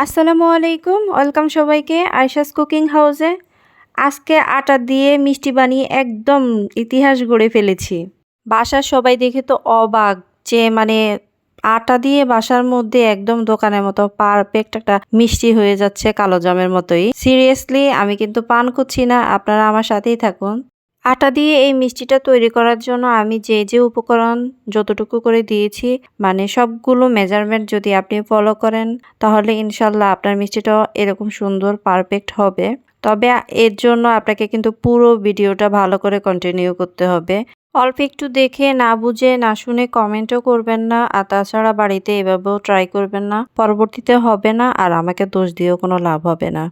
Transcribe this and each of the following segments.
আসসালামু আলাইকুম, ওয়েলকাম সবাইকে আয়শাস কুকিং হাউসে। আজকে আটা দিয়ে মিষ্টি বানিয়ে একদম ইতিহাস গড়ে ফেলেছি। বাসার সবাই দেখে তো অবাক যে মানে আটা দিয়ে বাসার মধ্যে একদম দোকানের মতো পারফেক্ট একটা মিষ্টি হয়ে যাচ্ছে কালো জামের মতোই। সিরিয়াসলি আমি কিন্তু পান করছি না, আপনারা আমার সাথেই থাকুন। আটা দিয়ে এই মিষ্টিটা তৈরি করার জন্য আমি যে যে উপকরণ যতটুকু করে দিয়েছি মানে সবগুলো মেজারমেন্ট যদি আপনি ফলো করেন, তাহলে ইনশাল্লাহ আপনার মিষ্টিটা এরকম সুন্দর পারফেক্ট হবে। তবে এর জন্য আপনাকে কিন্তু পুরো ভিডিওটা ভালো করে কন্টিনিউ করতে হবে। অল্প একটু দেখে না বুঝে না শুনে কমেন্টও করবেন না, আর তাছাড়া বাড়িতে এভাবেও ট্রাই করবেন না। পরবর্তীতে হবে না, আর আমাকে দোষ দিয়েও কোনো লাভ হবে না।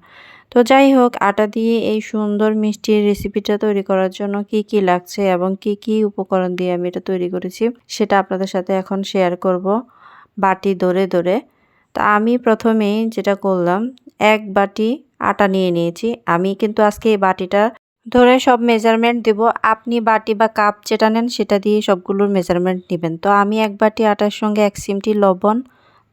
তো যাই হোক, আটা দিয়ে এই সুন্দর মিষ্টির রেসিপিটা তৈরি করার জন্য কি কি লাগছে এবং কি কি উপকরণ দিয়ে আমি এটা তৈরি করেছি সেটা আপনাদের সাথে এখন শেয়ার করব বাটি ধরে ধরে তা আমি প্রথমেই যেটা করলাম, এক বাটি আটা নিয়ে নিয়েছি। আমি কিন্তু আজকে এই বাটিটা ধরে সব মেজারমেন্ট দেব। আপনি বাটি বা কাপ যেটা নেন সেটা দিয়ে সবগুলোর মেজারমেন্ট নেবেন। তো আমি এক বাটি আটার সঙ্গে এক সিমটি লবণ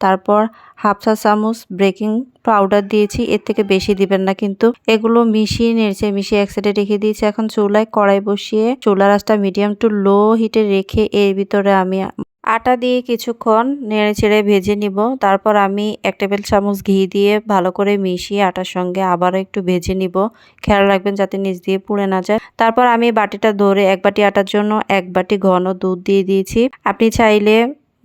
তারপর হাফ চা চামচ বেকিং পাউডার দিয়েছি, এর থেকে বেশি দিবেন না কিন্তু। এগুলো মিশিয়ে নিয়েছে মিশিয়ে এক সাইডে রেখে দিয়েছি এখন চুলায় কড়াই বসিয়ে। চুলার আঁচটা মিডিয়াম টু লো হিটে রেখে এর ভিতরে আমি আটা দিয়ে কিছুক্ষণ নেড়ে ছেড়ে ভেজে নিব। তারপর আমি এক টেবিল চামচ ঘি দিয়ে ভালো করে মিশিয়ে আটার সঙ্গে আবারও একটু ভেজে নিব। খেয়াল রাখবেন যাতে নিচ দিয়ে পুড়ে না যায়। তারপর আমি বাটিটা ধরে এক বাটি আটার জন্য এক বাটি ঘন দুধ দিয়ে দিয়েছি। আপনি চাইলে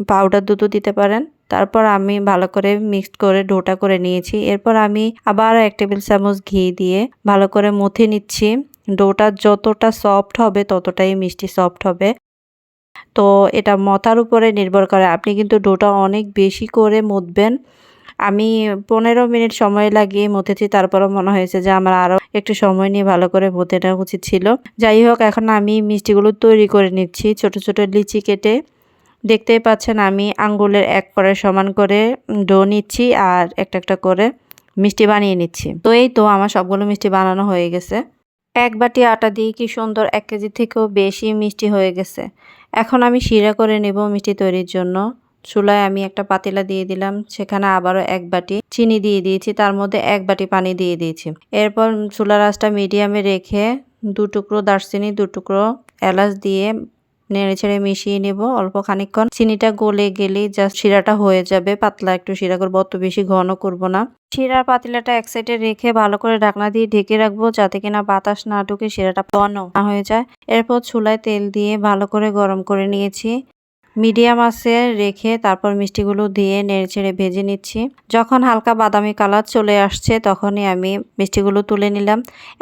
পাউডার দুধও দিতে পারেন। তারপর আমি ভালো করে মিক্সড করে ডোটা করে নিয়েছি। এরপর আমি আবার এক টেবিল চামচ ঘি দিয়ে ভালো করে মথে নিচ্ছি। ডোটা যতটা সফট হবে ততটাই মিষ্টি সফট হবে। তো এটা মথার উপরে নির্ভর করে। আপনি কিন্তু ডোটা অনেক বেশি করে মথবেন আমি পনেরো মিনিট সময় লাগিয়ে মথেছি তারপরও মনে হয়েছে যে আমার আরও একটু সময় নিয়ে ভালো করে মথে নেওয়া উচিত ছিল। যাই হোক, এখন আমি মিষ্টিগুলো তৈরি করে নিচ্ছি। ছোট ছোট লিচি কেটে দেখতেই পাচ্ছেন আমি আঙ্গুলের এক করে সমান করে ডো নিচ্ছি আর একটা একটা করে মিষ্টি বানিয়ে নিচ্ছি। তো এই তো আমার সবগুলো মিষ্টি বানানো হয়ে গেছে। এক বাটি আটা দিয়ে কি সুন্দর এক কেজি থেকেও বেশি মিষ্টি হয়ে গেছে। এখন আমি শিরা করে নেব মিষ্টি তৈরির জন্য। চুলায় আমি একটা পাতিলা দিয়ে দিলাম, সেখানে আবারও এক বাটি চিনি দিয়ে দিয়েছি, তার মধ্যে এক বাটি পানি দিয়ে দিয়েছি। এরপর চুলার আঁচটা মিডিয়ামে রেখে দু টুকরো দারচিনি, দু টুকরো এলাচ দিয়ে নেড়ে ছেড়ে মিশিয়ে নেব। অল্প খানিকক্ষণ চিনিটা গলে গেলেই জাস্ট শিরাটা হয়ে যাবে। পাতলা একটু শিরা করব, অত বেশি ঘন করব না। শিরার পাতিলাটা এক সাইডে রেখে ভালো করে ঢাকনা দিয়ে ঢেকে রাখব যাতে কিনা বাতাস না ঢুকে শিরাটা ঘন না হয়ে যায়। এরপর চুলায় তেল দিয়ে ভালো করে গরম করে নিয়েছি। মিডিয়াম আছে রেখে তারপর মিষ্টিগুলো দিয়ে নেড়ে ছেড়ে ভেজে নিচ্ছি। যখন হালকা বাদামি কালার চলে আসছে তখনই আমি মিষ্টিগুলো তুলে নিলাম।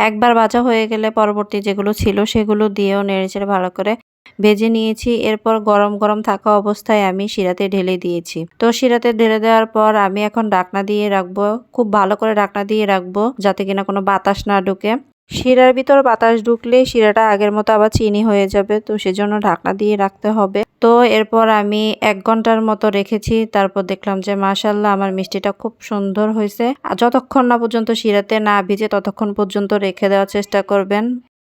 একবার ভাজা হয়ে গেলে পরবর্তী যেগুলো ছিল সেগুলো দিয়েও নেড়ে ছেড়ে ভালো করে ভেজে নিয়েছি, এরপর গরম গরম থাকা অবস্থায় আমি শিরাতে ঢেলে দিয়েছি। তো শিরাতে ঢেলে দেওয়ার পর আমি এখন ডাকনা দিয়ে রাখব, খুব ভালো করে ডাকনা দিয়ে রাখব যাতে কিনা কোনো বাতাস না ঢুকে। শিরার ভিতর বাতাস ঢুকলে শিরাটা আগের মতো আবার চিনি হয়ে যাবে, তো সেজন্য ঢাকনা দিয়ে রাখতে হবে। তো এরপর আমি এক ঘণ্টার মতো রেখেছি, তারপর দেখলাম যে মাশাল্লাহ আমার মিষ্টিটা খুব সুন্দর হয়েছে। আর যতক্ষণ না পর্যন্ত শিরাতে না ভিজে ততক্ষণ পর্যন্ত রেখে দেওয়ার চেষ্টা করবেন।